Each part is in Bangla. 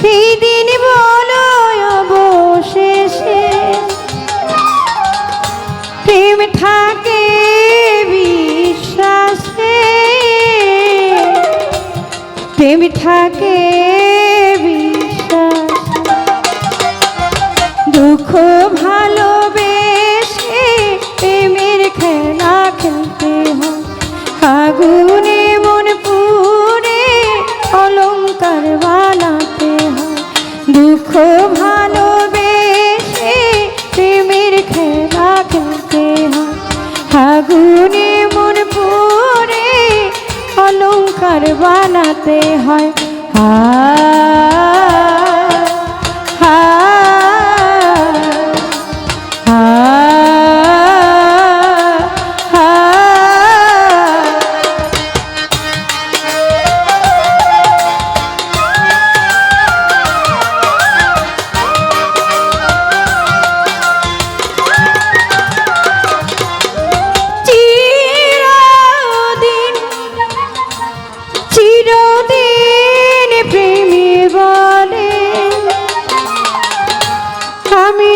সেই দিন বলো অবশেষে। প্রেম থাকে বিশ্বাসে। প্রেম থাকে বিশ্বাস। দুঃখ ভালোবেসে প্রেমের খেলা খেলতে হয়। আগুনে মন পুরে অলঙ্কার অলঙ্কার বানাতে হয়। হা হা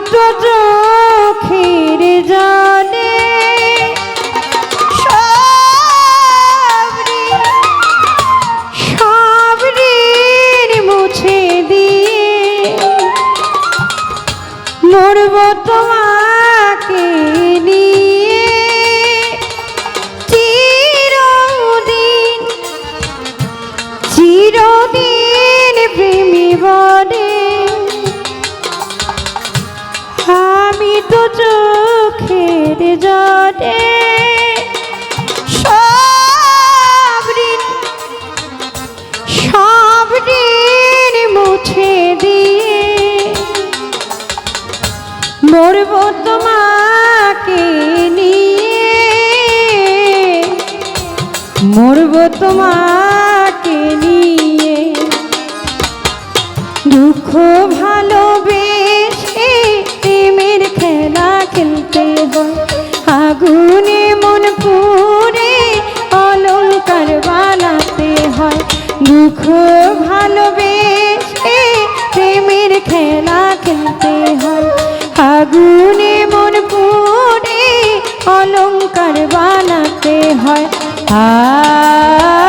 তো চোখের জলে আমি তো চোখের জলে। সব ঋণ সব ঋণ মুছে দিয়ে মরব তোমাকে নিয়ে। মরব তোমাকে নিয়ে। খেলতে হয়। আগুনে মন পুরে অলঙ্কার বানাতে হয়। দুঃখ, ভালোবেসে প্রেমের খেলা খেলতে হয়। আগুনে মন পুরে অলঙ্কার বানাতে হয়। আ